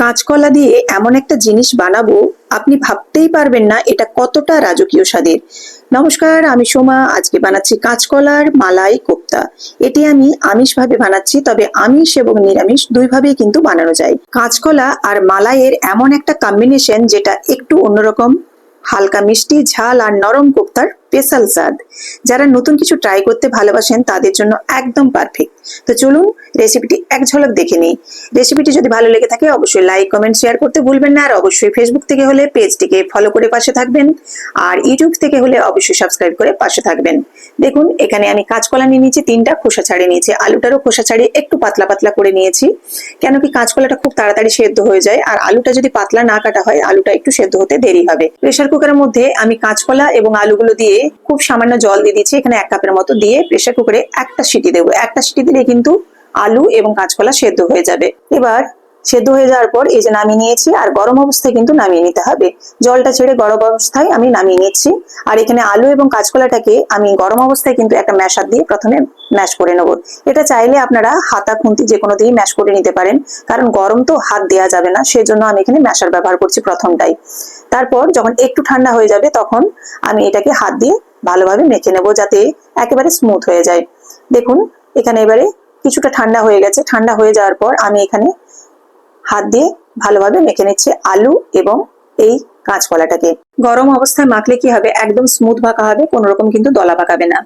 কাঁচকলা দিয়ে এমন একটা জিনিস বানাবো, আপনি ভাবতেই পারবেন না এটা কতটা রাজকীয় স্বাদের। নমস্কার, আমি সোমা, আজকে বানাচ্ছি কাঁচকলার মালাই কোপ্তা। এটি আমি আমিষ ভাবে বানাচ্ছি, তবে আমিষ এবং নিরামিষ দুইভাবেই কিন্তু বানানো যায়। কাঁচকলা আর মালাইয়ের এমন একটা কম্বিনেশন যেটা একটু অন্যরকম, হালকা মিষ্টি, ঝাল আর নরম কোপ্তার স্পেশাল স্বাদ যারা নতুন কিছু ট্রাই করতে ভালোবাসেন, তাদের জন্য একদম পারফেক্ট তো চলুন রেসিপিটি এক ঝলক দেখে নিই। রেসিপিটি যদি ভালো লেগে থাকে, অবশ্যই লাইক কমেন্ট শেয়ার করতে ভুলবেন না। আর অবশ্যই ফেসবুক থেকে হলে পেজটিকে ফলো করে পাশে থাকবেন। আর ইউটিউব থেকে হলে অবশ্যই সাবস্ক্রাইব করে পাশে থাকবেন। দেখুন, এখানে আমি কাঁচকলা নিয়ে নিয়েছি তিনটা, খোসা ছাড়িয়ে নিয়েছি। আলুটারও খোসা ছাড়িয়ে একটু পাতলা পাতলা করে নিয়েছি। কেন কি কাঁচকলাটা খুব তাড়াতাড়ি সেদ্ধ হয়ে যায়। আর আলুটা যদি পাতলা না কাটা হয়, আলুটা একটু সেদ্ধ হতে দেরি হবে। প্রেশার কুকারের মধ্যে আমি কাঁচকলা এবং আলুগুলো দিয়ে খুব সামান্য জল দিয়ে দিচ্ছি এখানে এক কাপের মতো দিয়ে প্রেশার কুকারে একটা সিটি দেবো। একটা সিটি দিলে কিন্তু আলু এবং কাঁচকলা সেদ্ধ হয়ে যাবে। এবার সেদ্ধ হয়ে যাওয়ার পর এই যে নামিয়ে নিয়েছি, আর গরম অবস্থায় কিন্তু নামিয়ে নিতে হবে। জলটা ছেড়ে গরম অবস্থায় আমি নামিয়ে নিচ্ছি। আর এখানে আলু এবং কাঁচকলাটাকে আমি গরম অবস্থায় কিন্তু একটা ম্যাশার দিয়ে প্রথমে ম্যাশ করে নেব। এটা চাইলে আপনারা হাতা খুন্তি যে কোনো দিয়ে ম্যাশ করে নিতে পারেন, কারণ গরম তো হাত দেওয়া যাবে না, সেজন্য আমি এখানে ম্যাশার ব্যবহার করছি প্রথমটাই। তারপর যখন একটু ঠান্ডা হয়ে যাবে তখন আমি এটাকে হাত দিয়ে ভালোভাবে মেখে নেব যাতে একেবারে স্মুথ হয়ে যায়। দেখুন, এখানে এবারে কিছুটা ঠান্ডা হয়ে গেছে। ঠান্ডা হয়ে যাওয়ার পর আমি এখানে হাত দিয়ে ভালোভাবে মেখে নিচ্ছে আলু এবং এই কাঁচকলাটাকে। গরম অবস্থায় মাখলে কি হবে? একদম স্মুথ পাকা হবে, কোনো রকম কিন্তু দলা পাকাবে না।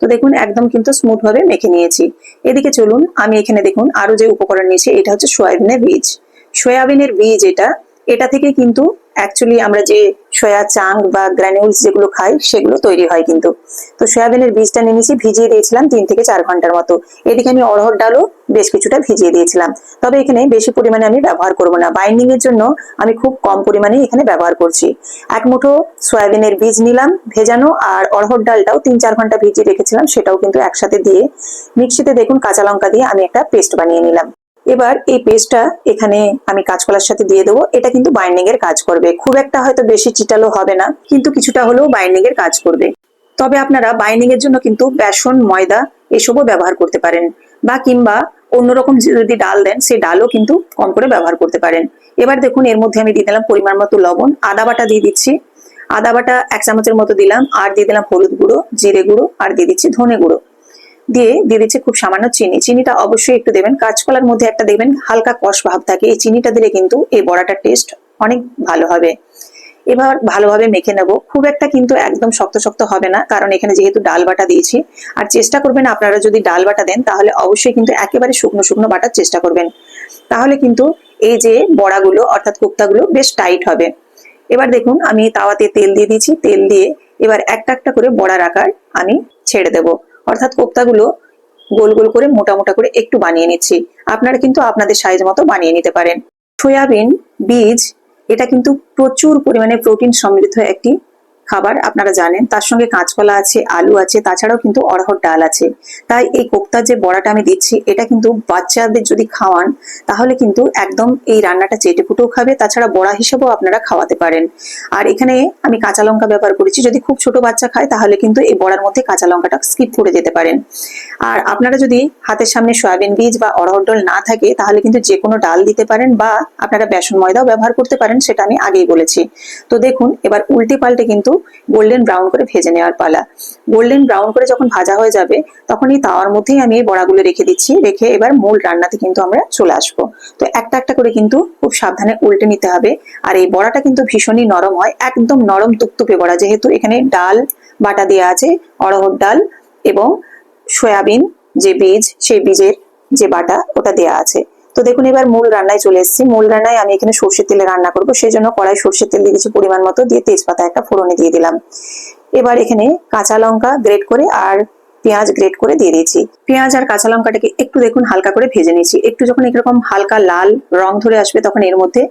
তো দেখুন, একদম কিন্তু স্মুথ ভাবে মেখে নিয়েছি। এদিকে চলুন, আমি এখানে দেখুন, আরও যে উপকরণ নিয়েছি, এটা হচ্ছে সয়াবিনের বীজ। সয়াবিনের বীজ এটা এটা থেকে কিন্তু অ্যাকচুয়ালি আমরা যে সয়া চাং বা গ্র্যানিউলস যেগুলো খাই, সেগুলো তৈরি হয় কিন্তু। তো সয়াবিনের বীজটা নিয়ে নিয়েছি, ভিজিয়ে দিয়েছিলাম তিন থেকে চার ঘণ্টার মতো। এদিকে আমি অড়হর ডালও বেশ কিছুটা ভিজিয়ে দিয়েছিলাম। তবে এখানে বেশি পরিমাণে আমি ব্যবহার করব না। বাইন্ডিং এর জন্য আমি খুব কম পরিমাণে এখানে ব্যবহার করছি। এক মুঠো সয়াবিনের বীজ নিলাম, ভেজানো, আর অড়হর ডালটাও তিন চার ঘণ্টা ভিজিয়ে রেখেছিলাম, সেটাও কিন্তু একসাথে দিয়ে। মিক্সিতে দেখুন কাঁচা লঙ্কা দিয়ে আমি একটা পেস্ট বানিয়ে নিলাম। এবার এই পেস্টটা এখানে আমি কাঁচকলার সাথে দিয়ে দেবো। এটা কিন্তু বাইন্ডিং এর কাজ করবে। খুব একটা হয়তো বেশি চিটালো হবে না, কিন্তু কিছুটা হলেও বাইন্ডিং এর কাজ করবে। তবে আপনারা বাইন্ডিং এর জন্য কিন্তু বেসন, ময়দা এসবও ব্যবহার করতে পারেন। বা কিংবা অন্যরকম যদি ডাল দেন সেই ডালও কিন্তু কম করে ব্যবহার করতে পারেন। এবার দেখুন, এর মধ্যে আমি দিয়ে দিলাম পরিমাণ মতো লবণ, আদা বাটা দিয়ে দিচ্ছি। আদা বাটা এক চামচের মতো দিলাম, আর দিয়ে দিলাম হলুদ গুঁড়ো, জিরে গুঁড়ো, আর দিয়ে দিচ্ছি ধনে গুঁড়ো। দিয়ে দিয়ে দিচ্ছে খুব সামান্য চিনি। চিনিটা অবশ্যই একটু দেবেন। কাঁচকলার মধ্যে একটা দেখবেন হালকা কষ ভাব থাকে। এই চিনিটা দিলে কিন্তু এই বড়াটার টেস্ট অনেক ভালো হবে। এবার ভালোভাবে মেখে নেব। খুব একটা কিন্তু একদম শক্ত শক্ত হবে না, কারণ এখানে যেহেতু ডাল বাটা দিয়েছি। আর চেষ্টা করবেন আপনারা যদি ডাল বাটা দেন, তাহলে অবশ্যই কিন্তু একেবারে শুকনো শুকনো বাটার চেষ্টা করবেন। তাহলে কিন্তু এই যে বড়াগুলো, অর্থাৎ কোপ্তাগুলো, বেশ টাইট হবে। এবার দেখুন, আমি তাওয়াতে তেল দিয়ে দিয়েছি। তেল দিয়ে এবার একটা একটা করে বড়ার আকার আমি ছেড়ে দেবো। অর্থাৎ কোপ্তাগুলো গোল গোল করে, মোটা মোটা করে একটু বানিয়ে নিচ্ছি। আপনারা কিন্তু আপনাদের সাইজ মতো বানিয়ে নিতে পারেন। সয়াবিন, বীজ, এটা কিন্তু প্রচুর পরিমাণে প্রোটিন সমৃদ্ধ একটি খাবার আপনারা জানেন, তার সঙ্গে কাঁচকলা আছে, আলু আছে, তাছাড়াও কিন্তু অড়হর ডাল আছে। তাই এই কোপ্তার যে বড়াটা আমি দিচ্ছি, এটা কিন্তু বাচ্চাদের যদি খাওয়ান, তাহলে কিন্তু একদম এই রান্নাটা চেটে ফুটেও খাবে, তাছাড়া বড়া হিসেবেও আপনারা খাওয়াতে পারেন। আর এখানে আমি কাঁচা লঙ্কা ব্যবহার করেছি, যদি খুব ছোট বাচ্চা খায়, তাহলে কিন্তু এই বড়ার মধ্যে কাঁচা লঙ্কাটা স্কিপ করে যেতে পারেন। আর আপনারা যদি হাতের সামনে সয়াবিন বীজ বা অড়হর ডাল না থাকে, তাহলে কিন্তু যে কোনো ডাল দিতে পারেন বা আপনারা বেসন ময়দাও ব্যবহার করতে পারেন, সেটা আমি আগেই বলেছি। তো দেখুন, এবার উল্টে পাল্টে কিন্তু গোল্ডেন ব্রাউন করে ভেজে নেওয়ার পালা। গোল্ডেন ব্রাউন করে যখন ভাজা হয়ে যাবে তখন এই তাওয়ার মধ্যেই আমি এই বড়াগুলো রেখে দিচ্ছি, রেখে এবার মূল রান্নাতে কিন্তু আমরা চলে আসব। তো একটা একটা করে কিন্তু খুব সাবধানে উল্টে নিতে হবে, আর এই বড়াটা কিন্তু ভীষণই নরম হয়, একদম নরম তুপতুপে বড়া, যেহেতু এখানে ডাল বাটা দেওয়া আছে, অড়হর ডাল এবং সয়াবিন যে বীজ, সেই বীজের যে বাটা, ওটা দেওয়া আছে। তো দেখুন, এবার মূল রান্নায় চলে এসেছি। মূল রান্নায় আমি এখানে সর্ষের তেলে রান্না করব। সেই জন্য কড়াই সর্ষের তেল দিয়ে দিচ্ছি পরিমাণ মতো দিয়ে তেজপাতা একটা ফোড়নে দিয়ে দিলাম। এবার এখানে কাঁচা লঙ্কা গ্রেট করে আর পেঁয়াজ গ্রেট করে দিয়ে দিয়েছি। পেঁয়াজ আর কাঁচা লঙ্কাটাকে একটু দেখুন, হালকা করে ভেজে নিয়েছি। একটু যখন এরকম হালকা লাল রং ধরে আসবে, তখন এর মধ্যে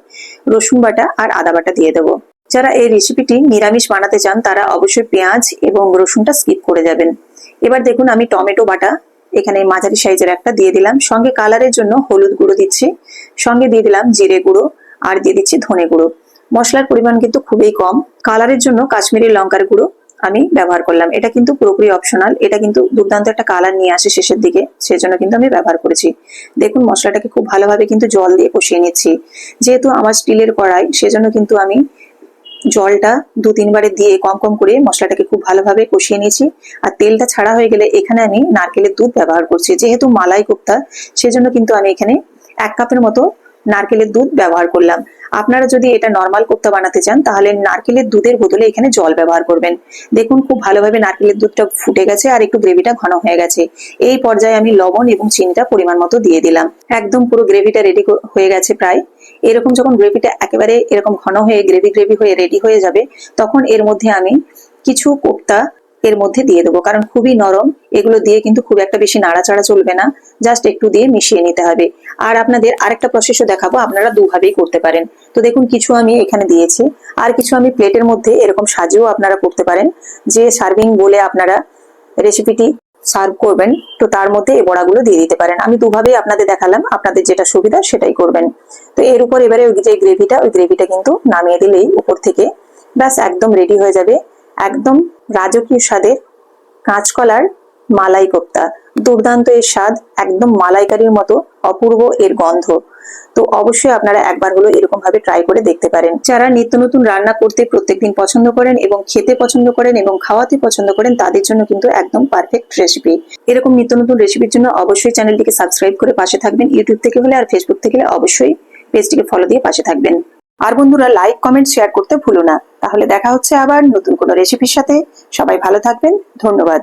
রসুন বাটা আর আদা বাটা দিয়ে দেবো। যারা এই রেসিপিটি নিরামিষ বানাতে চান, তারা অবশ্যই পেঁয়াজ এবং রসুনটা স্কিপ করে যাবেন। এবার দেখুন, আমি টমেটো বাটা এখানে মাঝারি সাইজের একটা দিয়ে দিলাম। সঙ্গে কালারের জন্য হলুদ গুঁড়ো দিচ্ছি। সঙ্গে দিয়ে দিলাম জিরে গুঁড়ো আর দিয়ে দিচ্ছি ধনে গুঁড়ো। মশলার পরিমাণ কিন্তু খুবই কম। কালারের জন্য কাশ্মীরি লঙ্কার গুঁড়ো আমি ব্যবহার করলাম। এটা কিন্তু পুরোপুরি অপশনাল এটা কিন্তু দুর্দান্ত একটা কালার নিয়ে আসে শেষের দিকে। সেজন্য কিন্তু আমি ব্যবহার করেছি। দেখুন, মশলাটাকে খুব ভালোভাবে কিন্তু জল দিয়ে কষিয়ে নিচ্ছি। যেহেতু আমার স্টিলের কড়াই, সেজন্য কিন্তু আমি জলটা দু তিনবারে দিয়ে কম কম করে মশলাটাকে খুব ভালোভাবে কষিয়ে নিয়েছি। আর তেলটা ছাড়া হয়ে গেলে এখানে আমি নারকেলের দুধ ব্যবহার করছি। যেহেতু মালাই কোপ্তা, সেজন্য কিন্তু আমি এখানে এক কাপের মতো নারকেলের দুধ ব্যবহার করলাম। আপনারা যদি এটা নর্মাল কোপ্তা বানাতে চান, তাহলে নারকেলের দুধের বদলে এখানে জল ব্যবহার করবেন। দেখুন, খুব ভালোভাবে নারকেলের দুধটা ফুটে গেছে আর একটু গ্রেভিটা ঘন হয়ে গেছে। এই পর্যায়ে আমি লবণ এবং চিনিটা পরিমাণ মতো দিয়ে দিলাম। একদম পুরো গ্রেভিটা রেডি হয়ে গেছে প্রায়। এরকম যখন গ্রেভিটা একেবারে এরকম ঘন হয়ে গ্রেভি গ্রেভি হয়ে রেডি হয়ে যাবে, তখন এর মধ্যে আমি কিছু কোপ্তা এর মধ্যে দিয়ে দেবো। কারণ খুবই নরম, এগুলো দিয়ে কিন্তু খুব একটা বেশি নাড়াচাড়া চলবে না। জাস্ট একটু দিয়ে মিশিয়ে নিতে হবে। আর আপনাদের আরেকটা প্রসেসও দেখাবো, আপনারা দুভাবেই করতে পারেন। তো দেখুন, কিছু আমি এখানে দিয়েছি। আর কিছু আমি প্লেটের মধ্যে এরকম সাজিয়েও আপনারা করতে পারেন। যে সার্ভিং বলে আপনারা রেসিপিটি সার্ভ করবেন, তো তার মধ্যে এই বড়াগুলো দিয়ে দিতে পারেন। আমি দুভাবেই আপনাদের দেখালাম, আপনাদের যেটা সুবিধা সেটাই করবেন। তো এর উপর এবারে ওই যে গ্রেভিটা ওই গ্রেভিটা কিন্তু নামিয়ে দিলেই উপর থেকে ব্যাস একদম রেডি হয়ে যাবে। একদম রাজকীয় স্বাদের কাঁচকলার মালাই কোপ্তা দুর্দান্ত এর স্বাদ একদম মালাইকারির মতো, অপূর্ব এর গন্ধ। তো অবশ্যই আপনারা একবার হলো এরকম ভাবে ট্রাই করে দেখতে পারেন। যারা নিত্য নতুন রান্না করতে প্রত্যেকদিন পছন্দ করেন এবং খেতে পছন্দ করেন এবং খাওয়াতে পছন্দ করেন, তাদের জন্য কিন্তু একদম পারফেক্ট রেসিপি এরকম নিত্য নতুন রেসিপির জন্য অবশ্যই চ্যানেলটিকে সাবস্ক্রাইব করে পাশে থাকবেন ইউটিউব থেকে হলে আর ফেসবুক থেকে হলে অবশ্যই পেজটিকে ফলো দিয়ে পাশে থাকবেন। আর বন্ধুরা লাইক কমেন্ট শেয়ার করতে ভুলো না। তাহলে দেখা হচ্ছে আবার নতুন কোনো রেসিপির সাথে। সবাই ভালো থাকবেন, ধন্যবাদ।